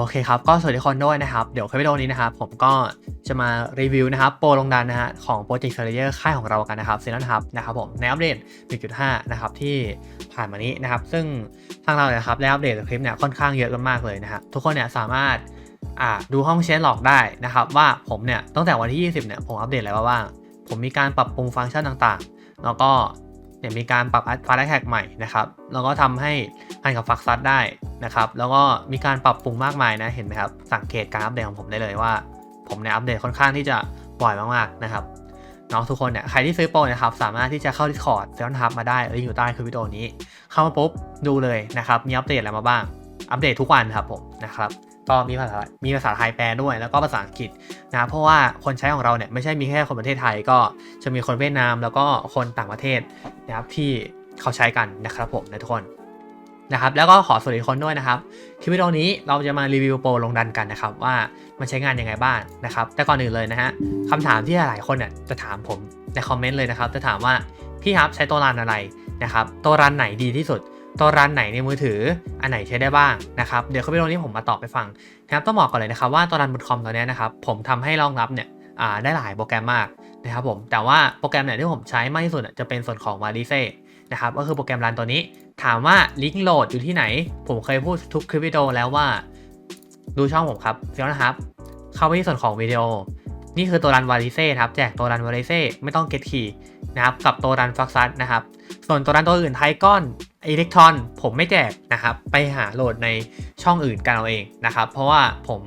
โอเคครับ ก็สวัสดีทุกคนด้วยนะครับ เดี๋ยวคลิปวิดีโอนี้นะครับ ผมก็จะมารีวิวนะครับ โปรลงดันนะฮะของโปรเจกต์เซเลเยอร์ค่ายของเรากันนะครับเซนั่นครับนะครับผมในอัปเดต 1.5 นะครับ ที่ผ่านมานี้นะครับ ซึ่งทางเราเนี่ยครับได้อัปเดตคลิปเนี่ยค่อนข้างเยอะกันมากเลยนะครับทุกคนเนี่ยสามารถดูห้องเชนหลอกได้นะครับ ว่าผมเนี่ยตั้งแต่วันที่ 20 เนี่ยผมอัปเดตอะไรบ้างผมมีการปรับปรุงฟังก์ชันต่างๆ แล้วก็ เนี่ยมีการปรับฟาร์แท็กใหม่นะครับแล้วก็ทำให้หันกับฟักซัดได้นะครับแล้วก็มีการปรับปรุงมากมายนะเห็นไหมครับสังเกตการอัปเดตของผมได้เลยว่า ผมเนี่ยอัปเดตค่อนข้างที่จะบ่อยมากๆนะครับเนาะทุกคนเนี่ยใครที่ซื้อโปรนะครับสามารถที่จะเข้า Discord เซลล์ทับมาได้ลิงก์อยู่ใต้คลิปวิดีโอนี้ เข้ามาปุ๊บดูเลยนะครับมีอัปเดตอะไรมาบ้างอัปเดตทุกวันครับผมนะครับ ก็มีภาษา มีภาษาไทยแปลด้วย แล้วก็ภาษาอังกฤษนะ เพราะว่าคนใช้ของเราเนี่ยไม่ใช่มีแค่คนประเทศไทย ก็จะมีคนเวียดนาม แล้วก็คนต่างประเทศนะครับที่เขาใช้กันนะครับผมนะทุกคนนะครับ แล้วก็ขอสวัสดีคนด้วยนะครับ คลิปวิดีโอนี้เราจะมารีวิวโปรลงดันกันนะครับว่ามันใช้งานยังไงบ้างนะครับ แต่ก่อนอื่นเลยนะฮะคำถามที่หลายคนเนี่ยจะถามผมในคอมเมนต์เลยนะครับ จะถามว่าพี่ครับใช้ตัวรันอะไรนะครับ ตัวรันไหนดีที่สุด ตัวรันไหนในมือถือ อันไหนใช้ได้บ้างนะครับ เดี๋ยวคลิปวิดีโอนี้ผมมาตอบไปฟังนะครับต้องบอกก่อนเลยนะครับว่าตัวรันบนคอมตัวนี้นะครับผมทำให้รองรับเนี่ยได้หลายโปรแกรมมากนะครับผมแต่ว่าโปรแกรมเนี่ยที่ผมใช้มากที่สุดจะเป็นส่วนของ v a l i c e นะครับก็คือโปรแกรมรันตัวนี้ ถามว่าลิงก์โหลดอยู่ที่ไหน ผมเคยพูดทุกคลิปวิดีโอแล้วว่า ดูช่องผมครับเดี๋ยวนะครับเข้าไปที่ส่วนของวิดีโอ นี่คือตัวรันวาริเซ่ครับแจกตัวรันวาริเซ่ไม่ต้องเกตคีย์นะครับกับตัวรันฟักซัสนะครับ ส่วนตัวรันตัวอื่นไทก้อนอิเล็กทรอนผมไม่แจกนะครับ ไปหาโหลดในช่องอื่นกันเอาเองนะครับ เพราะว่าผม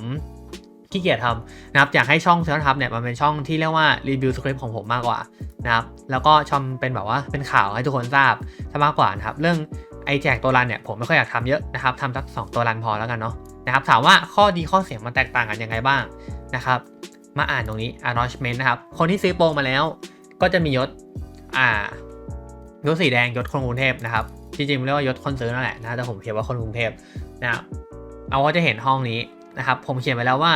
ขี้เกียจทำนะครับอยากให้ช่องเซลทับเนี่ยมันเป็นช่องที่เรียกว่ารีวิวสคริปต์ของผมมากกว่านะครับแล้วก็ชมเป็นแบบว่าเป็นข่าวให้ทุกคนทราบถ้ามากกว่านะครับเรื่องไอแจกตัวรันเนี่ยผมไม่ค่อยอยากทำเยอะนะครับทำสักสองตัวรันพอแล้วกันเนาะนะครับถามว่าข้อดีข้อเสียมันแตกต่างกันยังไงบ้างนะครับ มาอ่านตรงนี้ acknowledgement นะครับ คนที่ซื้อโปรมาแล้ว ก็จะมียศ อ่ายศสีแดงยศคนกรุงเทพนะครับจริงๆเรียกว่ายศคนซื้อนั่นแหละนะแต่ผมเขียนว่าคนกรุงเทพนะครับเอาก็จะเห็นห้องนี้นะครับผมเขียนไว้แล้วว่า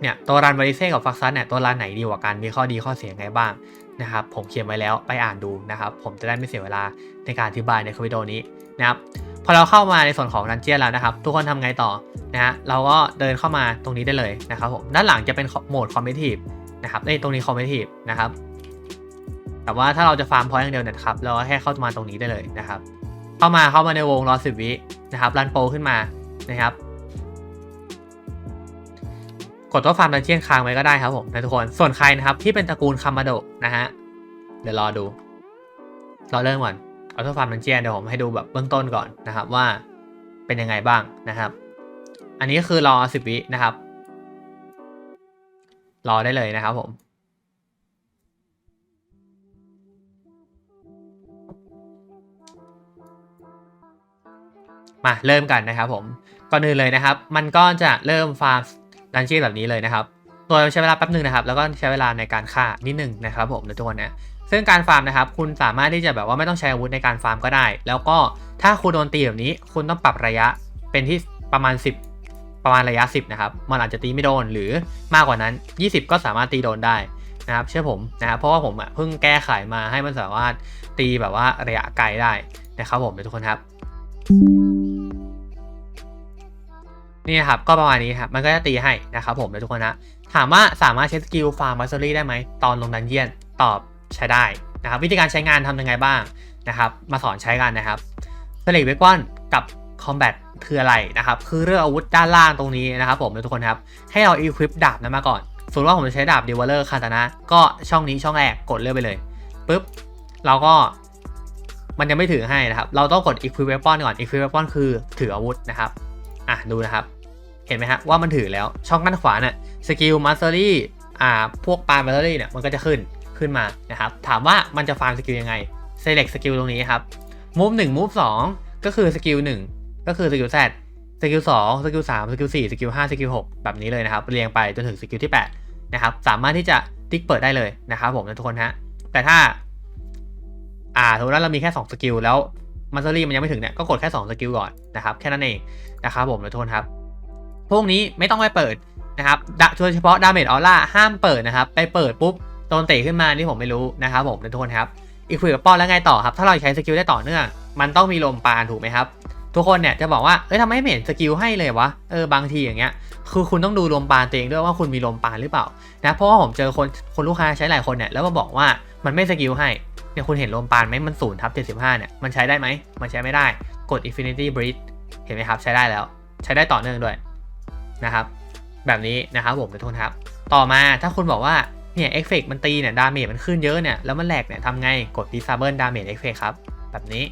เนี่ยตัวรันบริเซ่กับฟักซัสเนี่ยตัวรันไหนดีกว่ากันมีข้อดีข้อเสียไงบ้างนะครับผมเขียนไว้แล้วไปอ่านดูนะครับผมจะได้ไม่เสียเวลาในการอธิบายในคลิปวิดีโอนี้นะครับ พอเราเข้ามาในส่วนของดันเจียนแล้วนะครับ ทุกคนทำไงต่อนะฮะเราก็เดินเข้ามาตรงนี้ได้เลยนะครับผมด้านหลังจะเป็นโหมดคอมเพลทีฟนะครับในตรงนี้คอมเพลทีฟนะครับแต่ว่าถ้าเราจะฟาร์มพอยต์อย่างเดียวเนี่ยครับเราก็แค่เข้ามาตรงนี้ได้เลยนะครับ เข้ามาเข้ามาในวงรอสิบวินะครับรันโปรขึ้นมานะครับ กดตัวฟาร์มดันเจียนค้างไว้ก็ได้ครับผมนะทุกคนส่วนใครนะครับที่เป็นตระกูลคามาโดนะฮะเดี๋ยวรอดู รอเริ่มก่อน เอาตัวฟาร์มดันเจียนเดี๋ยวผมให้ดูแบบเบื้องต้นก่อนนะครับว่าเป็นยังไงบ้างนะครับ อันนี้คือรอสิบวินะครับ รอได้เลยนะครับผมมาเริ่มกันนะครับผมก่อนอื่นเลยนะครับ มันก็จะเริ่มฟาร์มดันเจียนแบบนี้เลยนะครับ ยใช้เวลาแป๊บหนึ่งนะครับ แล้วก็ใช้เวลาในการฆ่านิดหนึ่งนะครับผมในทุกคนนะซึ่งการฟาร์มนะครับ คุณสามารถที่จะแบบว่าไม่ต้องใช้อาวุธในการฟาร์มก็ได้ แล้วก็ถ้าคุณโดนตีแบบนี้ คุณต้องปรับระยะเป็นที่ประมาณ 10 ประมาณระยะ 10 นะครับ มันอาจจะตีไม่โดนหรือมากกว่านั้น 20 ก็สามารถตีโดนได้นะครับเชื่อผมนะครับเพราะว่าผมเพิ่งแก้ไขมาให้มันสามารถตีแบบว่าระยะไกลได้นะครับผมทุกคนครับ นี่นะครับก็ประมาณนี้ครับมันก็จะตีให้นะครับผมทุกคนนะถามว่าสามารถใช้สกิลฟาร์มบัสเซอรี่ได้ไหมตอนลงดันเจียนตอบใช้ได้นะครับวิธีการใช้งานทำยังไงบ้างนะครับมาสอนใช้กันนะครับสลิกเวกอนกับคอมแบทคืออะไรนะครับคือเรื่องอาวุธด้านล่างตรงนี้นะครับผมทุกคนครับให้เราอีควิปดาบนั้นมาก่อนส่วนว่าผมจะใช้ดาบเดเวลเลอร์คาตานะก็ช่องนี้ช่องแรกกดเลือกไปเลยปุ๊บเราก็มันยังไม่ถือให้นะครับ เราต้องกด equip weapon ก่อน equip weapon คือถืออาวุธนะครับ อะดูนะครับ เห็นไหมฮะว่ามันถือแล้วช่องด้านขวาเนี่ยสกิลมาสเตอรี่อ่าพวกปาล์มาสเตอรี่เนี่ยมันก็จะขึ้นขึ้นมานะครับถามว่ามันจะฟาร์มสกิลยังไง select สกิลตรงนี้ครับ move 1 move 2ก็คือสกิล1ก็คือสกิล Z สกิล2สกิล3สกิล4สกิล5สกิล6แบบนี้เลยนะครับเรียงไปจนถึงสกิลที่8นะครับสามารถที่จะติ๊กเปิดได้เลยนะครับผมทุกคนฮะแต่ถ้าอ่าสมมติว่าเรามีแค่ 2 สกิลแล้ว มาสเตอรี่มันยังไม่ถึงเนี่ยก็กดแค่2สกิลก่อนนะครับแค่นั้นเองนะครับผมทุกคนครับ พวกนี้ไม่ต้องไปเปิดนะครับโดยเฉพาะดาเมจออร่าห้ามเปิดนะครับ ไปเปิดปุ๊บโดนเตะขึ้นมานี่ผมไม่รู้นะครับผมทุกคนครับ อีกคุยกับป้อนแล้วไงต่อครับ ถ้าเราใช้สกิลได้ต่อเนื่อง มันต้องมีลมปานถูกไหมครับ ทุกคนเนี่ยจะบอกว่าเอ้ยทำไมไม่เห็นสกิลให้เลยวะเออบางทีอย่างเงี้ยคือคุณต้องดูลมปานตัวเองด้วยว่าคุณมีลมปานหรือเปล่านะเพราะว่าผมเจอคนคนลูกค้าใช้หลายคนเนี่ยแล้วมาบอกว่ามันไม่สกิลให้ เนี่ยคุณเห็นลมปานไหมมันศูนย์ทับเจ็ดสิบห้าเนี่ยมันใช้ได้ไหมมันใช้ไม่ได้กด Infinity Breach เห็นไหมครับใช้ได้แล้ว ใช้ได้ต่อเนื่องด้วยนะครับ แบบนี้นะครับผมทุกคนครับ ต่อมาถ้าคุณบอกว่าเนี่ยเอฟเฟกมันตีเนี่ยดาเมจมันขึ้นเยอะเนี่ยแล้วมันแหลกเนี่ยทำไงกด disable damage effect ครับ แบบนี้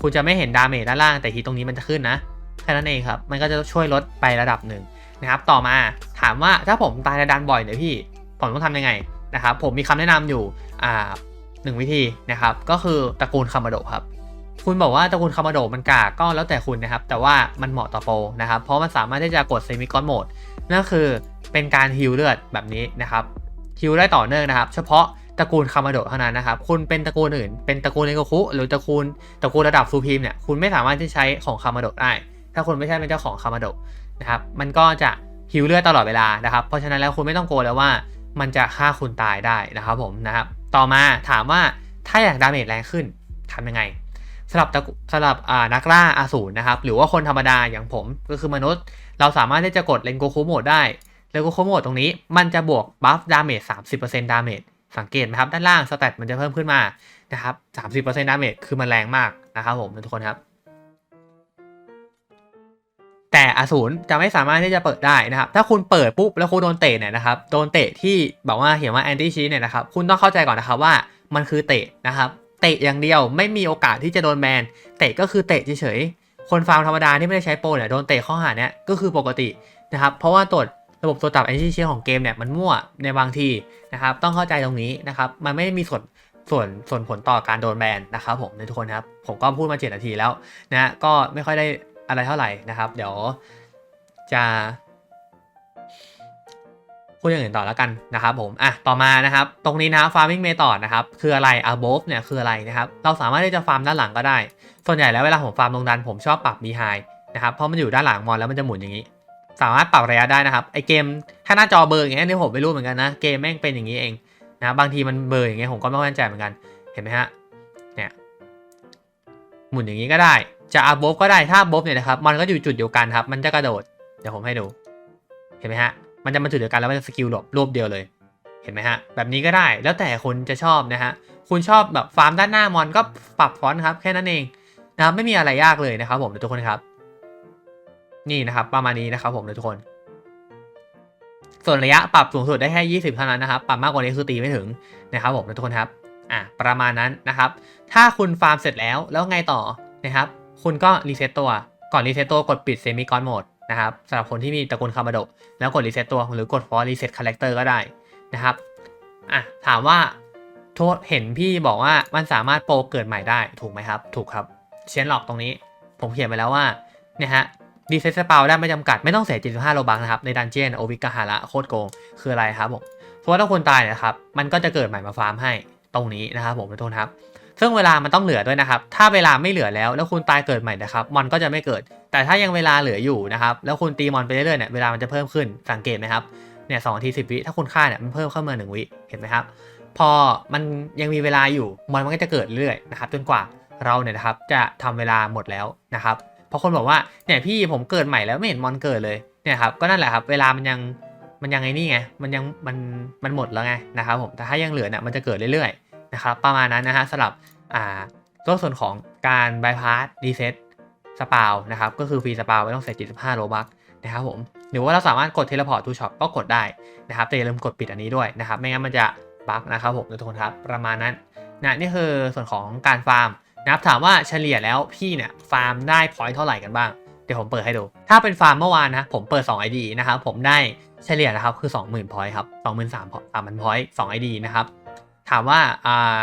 คุณจะไม่เห็นดาเมจด้านล่างแต่ทีตรงนี้มันจะขึ้นนะแค่นั้นเองครับ มันก็จะช่วยลดไประดับหนึ่งนะครับ ต่อมาถามว่าถ้าผมตายในดันบ่อยเนี่ยพี่ ผมต้องทำยังไงนะครับ ผมมีคำแนะนำอยู่อ่า นึ่งวิธีนะครับ ก็คือตระกูลคามาโดครับ คุณบอกว่าตระกูลคามาโดมันกากก็แล้วแต่คุณนะครับ แต่ว่ามันเหมาะต่อโปรนะครับ เพราะมันสามารถที่จะกดเซมิคอนโหมดนั่นคือเป็นการฮิลเลือดแบบนี้นะครับฮิลได้ต่อเนื่องนะครับ เฉพาะตระกูลคามาโดเท่านั้นนะครับ คุณเป็นตระกูลอื่น เป็นตระกูลเนโกคุหรือตระกูลตระกูลระดับซูพีมเนี่ย คุณไม่สามารถที่ใช้ของคามาโดได้ ถ้าคุณไม่ใช่เป็นเจ้าของคามาโดนะครับ มันก็จะฮิลเลือดตลอดเวลานะครับ เพราะฉะนั้นแล้วคุณไม่ต้องกลัวแล้วว่า มันจะฆ่าคุณตายได้นะครับผมนะครับ ต่อมาถามว่าถ้าอยากดาเมจแรงขึ้นทำยังไงสำหรับสำหรับนักล่าอาสูรนะครับ หรือว่าคนธรรมดาอย่างผมก็คือมนุษย์ เราสามารถที่จะกดเลนโกคุโหมดได้เลนโกคุโหมดตรงนี้ มันจะบวกบัฟดาเมจ30%ดาเมจสังเกตไหมครับ ด้านล่างสเตตมันจะเพิ่มขึ้นมานะครับ30%ดาเมจคือมันแรงมากนะครับผมทุกคนครับ แต่อสูรจะไม่สามารถที่จะเปิดได้นะครับ ถ้าคุณเปิดปุ๊บแล้วคุณโดนเตะเนี่ยนะครับ โดนเตะที่บอกว่าเห็นว่าแอนตี้ชีเนี่ยนะครับ คุณต้องเข้าใจก่อนนะครับว่ามันคือเตะนะครับ เตะอย่างเดียวไม่มีโอกาสที่จะโดนแบน เตะก็คือเตะเฉยๆ คนฟาร์มธรรมดาที่ไม่ได้ใช้โปรเนี่ยโดนเตะข้อหาเนี่ยก็คือปกตินะครับ เพราะว่าตรวจระบบตัวจับแอนตี้ชีของเกมเนี่ยมันมั่วในบางทีนะครับ ต้องเข้าใจตรงนี้นะครับ มันไม่ได้มีส่วนส่วนส่วนผลต่อการโดนแบนนะครับผมในทุกคนครับ ผมก็พูดมาเจ็ดนาทีแล้วนะก็ไม่ค่อยได้ อะไรเท่าไหร่นะครับ เดี๋ยวจะพูดอย่างอื่นต่อแล้วกันนะครับผม อะ ต่อมานะครับ ตรงนี้นะ farming method นะครับ คืออะไร above เนี่ย คืออะไรนะครับ เราสามารถที่จะฟาร์มด้านหลังก็ได้ ส่วนใหญ่แล้วเวลาผมฟาร์มลงดันผมชอบปรับ behind นะครับ เพราะมันอยู่ด้านหลังมอนแล้วมันจะหมุนอย่างนี้ สามารถปรับระยะได้นะครับ ไอเกม ถ้าหน้าจอเบอร์อย่างเงี้ยนี่ผมไม่รู้เหมือนกันนะ เกมแม่งเป็นอย่างนี้เองนะ บางทีมันเบลออย่างเงี้ยผมก็ไม่แน่ใจเหมือนกัน เห็นไหมฮะ เนี่ย หมุนอย่างนี้ก็ได้ จะอาบฟก็ได้ถ้าบฟเนี่ยนะครับมันก็อยู่จุดเดียวกันครับ มันจะกระโดดเดี๋ยวผมให้ดู เห็นไหมฮะ มันจะมาจุดเดียวกันแล้วมันจะสกิลหลบรวบเดียวเลย เห็นไหมฮะ แบบนี้ก็ได้แล้วแต่คุณจะชอบนะฮะคุณชอบแบบฟาร์มด้านหน้ามอนก็ปรับฟอนต์ครับแค่นั้นเองนะครับไม่มีอะไรยากเลยนะครับผมทุกคนครับ นี่นะครับ ประมาณนี้นะครับผมทุกคน ส่วนระยะปรับสูงสุดได้แค่20เท่านั้นนะครับปรับมากกว่านี้คือตีไม่ถึงนะครับผมทุกคนครับอะประมาณนั้นนะครับ ถ้าคุณฟาร์มเสร็จแล้วแล้วไงต่อนะครับ คุณก็รีเซ็ตตัว ก่อนรีเซ็ตตัวกดปิดเซมิคอนโหมดนะครับสำหรับคนที่มีตระกูลคามาโดแล้วกดรีเซ็ตตัวหรือกดฟอร์รีเซ็ตคาแรคเตอร์ก็ได้นะครับอะถามว่าโทษเห็นพี่บอกว่ามันสามารถโปรเกิดใหม่ได้ถูกไหมครับ ถูกครับ เชนหลอกตรงนี้ ผมเขียนไปแล้วว่าเนี่ยฮะรีเซ็ตสปาได้ไม่จำกัดไม่ต้องเสีย 75 โลบังนะครับ ในดันเจียนโอวิกาฮาระโคตรโกง คืออะไรครับผมเพราะว่าถ้าคนตายนี่ยครับ มันก็จะเกิดใหม่มาฟาร์มให้ตรงนี้นะครับผมทุกคนครับ ซึ่งเวลามันต้องเหลือด้วยนะครับ ถ้าเวลาไม่เหลือแล้วแล้วคุณตายเกิดใหม่นะครับมอนก็จะไม่เกิด แต่ถ้ายังเวลาเหลืออยู่นะครับแล้วคุณตีมอนไปเรื่อยๆเนี่ยเวลามันจะเพิ่มขึ้นสังเกตไหมครับเนี่ยสองทีสิบวิถ้าคุณฆ่าเนี่ยมันเพิ่มเข้ามาหนึ่งวิเห็นไหมครับ พอมันยังมีเวลาอยู่มอนมันก็จะเกิดเรื่อยๆนะครับจนกว่าเราเนี่ยนะครับจะทำเวลาหมดแล้วนะครับเพราะคนบอกว่าเนี่ยพี่ผมเกิดใหม่แล้วไม่เห็นมอนเกิดเลยเนี่ยครับก็นั่นแหละครับเวลามันยังมันยังไงนี่ไงมันยังมันมันหมดแล้วไงนะครับผมแต่ถ้ายังเหลือเนี่ยมันจะเกิดเรื่อยๆ นะครับประมาณนั้นนะฮะสำหรับอ่าตัวส่วนของการบายพาสรีเซ็ตสปาวนะครับก็คือฟรีสปาวไม่ต้องเสีย75โลบักนะครับผมหรือว่าเราสามารถกดเทเลพอร์ตทูช็อปก็กดได้นะครับแต่อย่าลืมกดปิดอันนี้ด้วยนะครับไม่งั้นมันจะบั๊กนะครับผมทุกคนครับประมาณนั้นนะนี่คือส่วนของการฟาร์มนะครับถามว่าเฉลี่ยแล้วพี่เนี่ยฟาร์มได้พอยต์เท่าไหร่กันบ้างเดี๋ยวผมเปิดให้ดู ถ้าเป็นฟาร์มเมื่อวานนะผมเปิด 2 ID นะครับผมได้เฉลี่ยนะครับคือ 20,000พอยต์ครับ23,000พอยต์3,000พอยต์2 ID นะครับ ถามว่าอ่า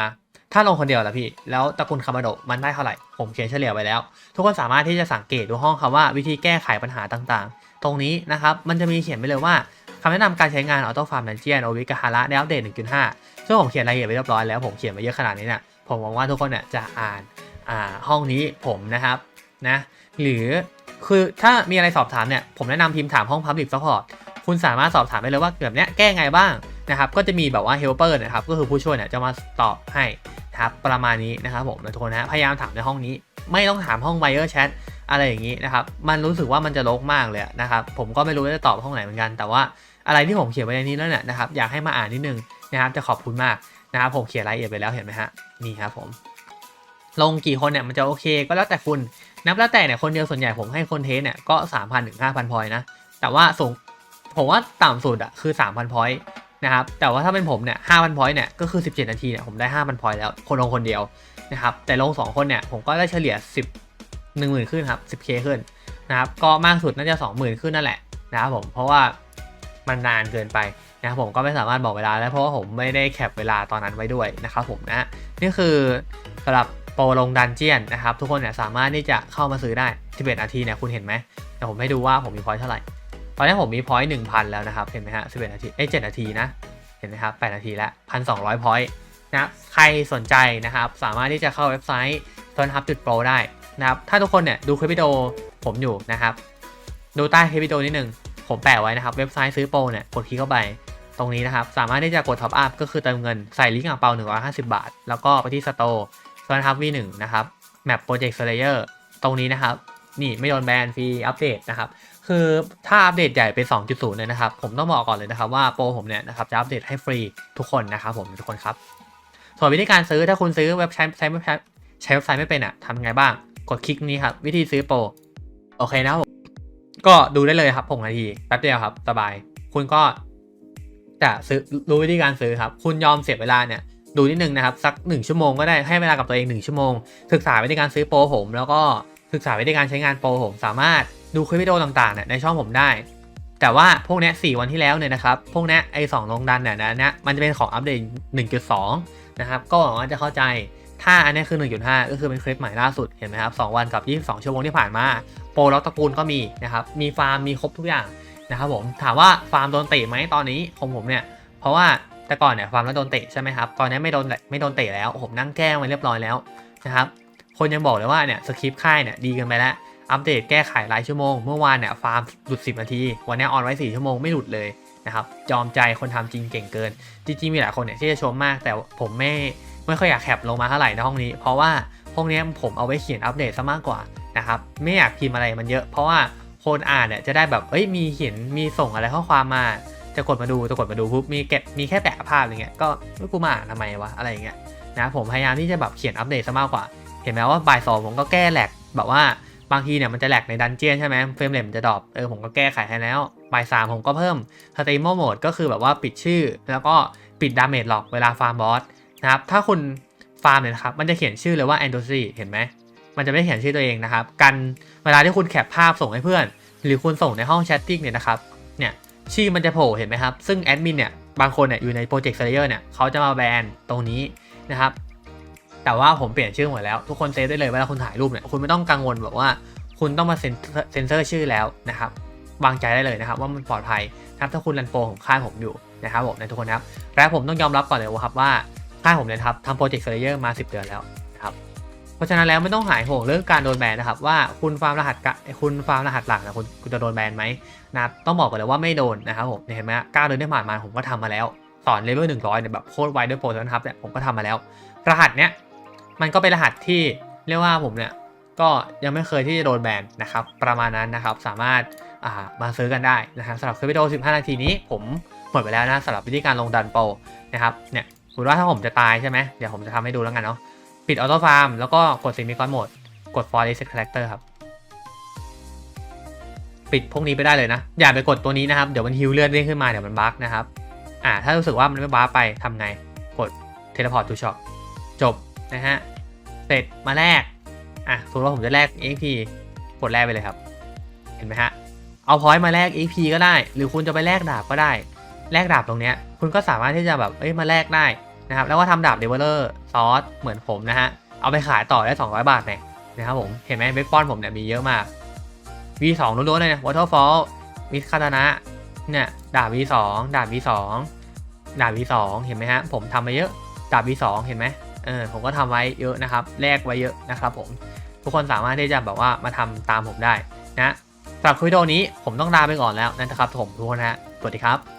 ถ้าลงคนเดียวละพี่ แล้วตระกูลคามาโดมันได้เท่าไหร่ ผมเขียนเฉลี่ยไว้แล้ว ทุกคนสามารถที่จะสังเกตดูห้องคำว่าวิธีแก้ไขปัญหาต่างๆ ตรงนี้นะครับ มันจะมีเขียนไว้เลยว่าคำแนะนำการใช้งานออโต้ฟาร์มดันเจียนโอวิกาฮาระได้อัปเดต 1.5 ซึ่งผมเขียนรายละเอียดไว้เรียบร้อยแล้ว ผมเขียนไว้เยอะขนาดนี้เนี่ยผมหวังว่าทุกคนเนี่ยจะอ่านอ่าห้องนี้ผมนะครับนะหรือคือถ้ามีอะไรสอบถามเนี่ยผมแนะนำพิมพ์ถามห้อง Public Support คุณสามารถสอบถามได้เลยว่าแบบเนี้ยแก้ไงบ้าง นะครับก็จะมีแบบว่า helper นะครับก็คือผู้ช่วยเนี่ยจะมาตอบให้นะครับประมาณนี้นะครับผมนะทุกคนนะพยายามถามในห้องนี้ ไม่ต้องถามห้อง Wire Chat อะไรอย่างนี้นะครับมันรู้สึกว่ามันจะรกมากเลยนะครับผมก็ไม่รู้จะตอบห้องไหนเหมือนกัน แต่ว่าอะไรที่ผมเขียนไว้ในนี้แล้วเนี่ยนะครับอยากให้มาอ่านนิดนึงนะครับจะขอบคุณมากนะครับผมเขียนรายละเอียดไปแล้วเห็นไหมฮะนี่ครับผมลงกี่คนเนี่ยมันจะโอเคก็แล้วแต่คุณนับแล้วแต่เนี่ยคนเดียวส่วนใหญ่ผมให้คนเทสเนี่ยก็สามพันถึงห้าพันพอยนะแต่ว่าสูงผมว่าต่ำสุดอะคือสามพันพอย นะครับแต่ว่าถ้าเป็นผมเนี่ยห้าพันพอยต์เนี่ยก็คือสิบเจ็ดนาทีเนี่ยผมได้ห้าพันพอยต์แล้วคนลงคนเดียวนะครับแต่ลงสองคนเนี่ยผมก็ได้เฉลี่ยสิบหนึ่งหมื่นขึ้นครับสิบเคขึ้นนะครับก็มากสุดน่าจะสองหมื่นขึ้นนั่นแหละนะครับผมเพราะว่ามันนานเกินไปนะครับผมก็ไม่สามารถบอกเวลาได้เพราะว่าผมไม่ได้แคปเวลาตอนนั้นไว้ด้วยนะครับผมนะนี่คือสำหรับโปรลงดันเจียนนะครับทุกคนเนี่ยสามารถที่จะเข้ามาซื้อได้ 11 นาทีเนี่ยคุณเห็นไหมแต่ผมให้ดูว่าผมมีพอยต์เท่าไหร่ ตอนนี้ผมมีพอยต์1,000แล้วนะครับเห็นไหมฮะ11นาทีเอ้ย7นาทีนะเห็นไหมครับ8นาทีแล้ว1,200พอยต์นะใครสนใจนะครับสามารถที่จะเข้าเว็บไซต์ t u r n h u b p r o ได้นะครับถ้าทุกคนเนี่ยดูคลิปวิดีโอผมอยู่นะครับดูใต้คลิปวิดีโอนิดนึงผมแปะไว้นะครับเว็บไซต์ซื้อโปรเนี่ยกดคลิกเข้าไปตรงนี้นะครับสามารถที่จะกดท็อปอัพก็คือเติมเงินใส่ลิงก์อ่างเปา150 บาท แล้วก็ไปที่สโตร์ส่วนทับ V1 นะครับแมปโปรเจกต์สเลเยอร์ตรงนี้นะครับ นี่ไม่โดนแบนฟรีอัปเดตนะครับคือถ้าอัปเดตใหญ่เป็น 2.0 เลยนะครับ ผมต้องบอกก่อนเลยนะครับว่าโปรผมเนี่ยนะครับจะอัปเดตให้ฟรีทุกคนนะครับผมทุกคนครับส่วนวิธีการซื้อถ้าคุณซื้อเว็บใช้ใช้เว็บใช้ใช้เว็บไซต์ไม่เป็นอะทำไงบ้าง กดคลิกนี้ครับ วิธีซื้อโปรโอเคนะผมก็ดูได้เลยครับ6นาทีแป๊บเดียวครับสบาย คุณก็จะซื้อรู้วิธีการซื้อครับ คุณยอมเสียเวลาเนี่ยดูนิดนึงนะครับ สัก 1 ชั่วโมงก็ได้ให้เวลากับตัวเอง 1 ชั่วโมง ศึกษาวิธีการซื้อโปรผม แล้วก็ ศึกษาวิธีการใช้งานโปรผมสามารถดูคลิปวิดีโอต่างๆเนี่ยในช่องผมได้ แต่ว่าพวกเนี้ย4วันที่แล้วเนี่ยนะครับพวกเนี้ยไอ้สองลงดันเนี่ยนะเนี่ยมันจะเป็นของอัปเดต 1.2 นะครับ ก็หวังว่าจะเข้าใจถ้าอันนี้คือ 1.5 ก็คือเป็นคลิปใหม่ล่าสุดเห็นไหมครับ 2 วันกับ 22 ชั่วโมงที่ผ่านมา โปรล็อกตระกูลก็มีนะครับ มีฟาร์มมีครบทุกอย่างนะครับผม ถามว่าฟาร์มโดนเตะไหมตอนนี้ของผมเนี่ย เพราะว่าแต่ก่อนเนี่ยฟาร์มแล้วโดนเตะใช่ไหมครับ ตอนนี้ไม่โดนไม่โดนเตะแล้ว ผมนั่งแก้มาเรียบร้อยแล้วนะครับ คนยังบอกเลยว่าเนี่ยสคริปต์ค่ายเนี่ยดีกันไปแล้ว อัปเดตแก้ไขรายชั่วโมง เมื่อวานเนี่ยฟาร์มหลุด 10 นาที วันนี้ออนไว้ 4 ชั่วโมงไม่หลุดเลยนะครับยอมใจคนทำจริงเก่งเกิน จริงๆมีหลายคนเนี่ยที่จะชมมาก แต่ผมไม่ไม่ค่อยอยากแคปลงมาเท่าไหร่ในห้องนี้ เพราะว่าพวกเนี้ผมเอาไว้เขียนอัปเดตซะมากกว่านะครับไม่อยากพิมพ์อะไรมันเยอะ เพราะว่าคนอ่านเนี่ยจะได้แบบเอ้ยมีเห็นมีส่งอะไรข้อความมาจะกดมาดูจะกดมาดูปุ๊บมีเก็บมีแค่แปะภาพอะไรเงี้ยก็ไม่กูมาอ่านทำไมวะอะไรเงี้ยนะผมพยายามที่จะแบบเขียนอัปเดตซะมากกว่า เห็นไหมว่าบ่ายสองผมก็แก้แหลกแบบว่าบางทีเนี่ยมันจะแหลกในดันเจียนใช่ไหมเฟรมเรทมันจะดรอปเออผมก็แก้ไขให้แล้วบ่ายสามผมก็เพิ่มสตรีมโหมดก็คือแบบว่าปิดชื่อ แล้วก็ปิดดาเมจหลอกเวลาฟาร์มบอสนะครับถ้าคุณฟาร์มเนี่ยนะครับมันจะเขียนชื่อเลยว่าแอนโดซีเห็นไหมมันจะไม่เขียนชื่อตัวเองนะครับกันเวลาที่คุณแคปภาพส่งให้เพื่อน หรือคุณส่งในห้องแชทติ้งเนี่ยนะครับเนี่ยชื่อมันจะโผล่เห็นไหมครับซึ่งแอดมินเนี่ยบางคนเนี่ยอยู่ในโปรเจกต์ Slayer เนี่ยเขาจะมาแบนตรงนี้นะครับ แต่ว่าผมเปลี่ยนชื่อหมดแล้ว ทุกคนเซฟได้เลยเวลาคุณถ่ายรูปเนี่ยคุณไม่ต้องกังวลแบบว่า คุณต้องมาเซ็นเซนเซอร์ชื่อแล้วนะครับวางใจได้เลยนะครับว่ามันปลอดภัยนะครับถ้าคุณรันโปรของค่ายผมอยู่นะครับผมในทุกคนครับและผมต้องยอมรับก่อนเลยว่าครับว่าค่ายผมเนี่ยครับทำโปรเจกต์ Slayer มา 10 เดือนแล้วนะครับเพราะฉะนั้นแล้วไม่ต้องหายห่วงเรื่องการโดนแบนนะครับว่าคุณฟาร์มรหัสกะคุณฟาร์มรหัสหลักนะคุณคุณจะโดนแบนไหมนะครับต้องบอกก่อนเลยว่าไม่โดนนะครับผมเห็นไหมเก้าเดือนที่ผ่านมาผมก็ทำมาแล้วสอนเลเวลหนึ่งร้อยเนี่ยแบบโคตรไวด้วยโปรนะครับเนี่ยผมก็ทำมาแล้ว รหัสเนี้ย มันก็เป็นรหัสที่เรียกว่าผมเนี่ยก็ยังไม่เคยที่จะโดนแบนนะครับ ประมาณนั้นนะครับ สามารถามาซื้อกันได้นะครับสำหรับคลิปวิดีโอ 15 นาทีนี้ ผมหมดไปแล้วนะสำหรับวิธีการลงดันโปรนะครับเนี่ยสมมติว่าถ้าผมจะตายใช่ไหมเดี๋ยวผมจะทำให้ดูแล้วกันเนาะปิดออโต้ฟาร์มแล้วก็กดซิมิคอนโหมด กด for reset character ครับ ปิดพวกนี้ไปได้เลยนะ อย่าไปกดตัวนี้นะครับ เดี๋ยวมันฮิวเลือดเด้งขึ้นมาเดี๋ยวมันบั๊กนะครับอ่าถ้ารู้สึกว่ามันไม่บั๊กไปทำไงกด teleport to shop จบ นะฮะ เสร็จมาแลก อะสมมติว่าผมจะแลก XP กดแลกไปเลยครับ เห็นไหมฮะ เอาพอยต์มาแลก XP ก็ได้ หรือคุณจะไปแลกดาบก็ได้ แลกดาบตรงเนี้ย คุณก็สามารถที่จะแบบ เอ้ย มาแลกได้นะครับ แล้วก็ทำดาบเดเวลเลอร์ซอสเหมือนผมนะฮะ เอาไปขายต่อได้ 200 บาทเนี่ยนะครับผม เห็นไหมเบคปอนผมเนี่ยมีเยอะมาก V2 ล้วนๆเลยนะ Waterfall มิสคาตานะ เนี่ย ดาบ V2 ดาบ V2 ดาบ V2 เห็นไหมฮะ ผมทำมาเยอะ ดาบ V2 เห็นไหม เออผมก็ทำไว้เยอะนะครับแลกไว้เยอะนะครับผมทุกคนสามารถที่จะแบบว่ามาทำตามผมได้นะสำหรับคลิปวิดีโอนี้ผมต้องลาไปก่อนแล้วนะครับผมทุกคนฮะสวัสดีครับ